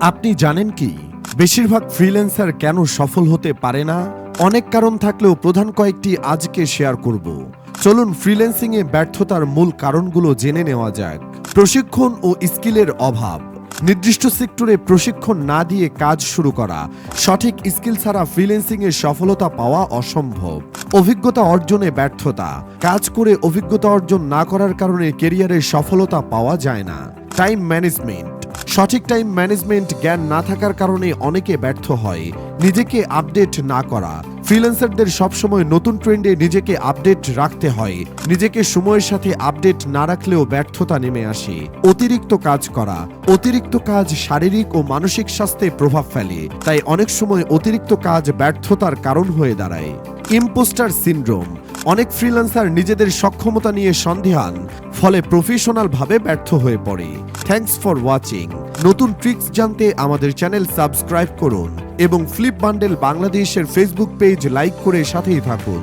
আপনি জানেন কি? বেশিরভাগ ফ্রিল্যান্সার কেন সফল হতে পারে না? অনেক কারণ থাকলেও প্রধান কয়েকটি আজকে শেয়ার করব। চলুন ফ্রিল্যান্সিং এ ব্যর্থতার মূল কারণগুলো জেনে নেওয়া যাক। প্রশিক্ষণ ও স্কিলের অভাব। নির্দিষ্ট সেক্টরে প্রশিক্ষণ না দিয়ে কাজ শুরু করা, সঠিক স্কিল ছাড়া ফ্রিল্যান্সিং এর সফলতা পাওয়া অসম্ভব। অভিজ্ঞতা অর্জনে ব্যর্থতা। কাজ করে অভিজ্ঞতা অর্জন না করার কারণে কেরিয়ারে সফলতা পাওয়া যায় না। টাইম ম্যানেজমেন্ট সঠিক টাইম ম্যানেজমেন্ট জ্ঞান না থাকার কারণে অনেকে ব্যর্থ হয়। নিজেকে আপডেট না করা। ফ্রিল্যান্সারদের সবসময় নতুন ট্রেন্ডে নিজেকে আপডেট রাখতে হয়। নিজেকে সময়ের সাথে আপডেট না রাখলেও ব্যর্থতা নেমে আসে। অতিরিক্ত কাজ করা। অতিরিক্ত কাজ শারীরিক ও মানসিক স্বাস্থ্যে প্রভাব ফেলে। তাই অনেক সময় অতিরিক্ত কাজ ব্যর্থতার কারণ হয়ে দাঁড়ায়। ইম্পোস্টার সিনড্রোম অনেক ফ্রিল্যান্সার নিজেদের সক্ষমতা নিয়ে সন্দেহান ফলে প্রফেশনাল ভাবে ব্যর্থ হয়ে পড়ে। থ্যাঙ্কস ফর ওয়াচিং নতুন ট্রিক্স জানতে আমাদের চ্যানেল সাবস্ক্রাইব করুন এবং ফ্লিপ বান্ডেল বাংলাদেশের ফেসবুক পেজ লাইক করে সাথেই থাকুন।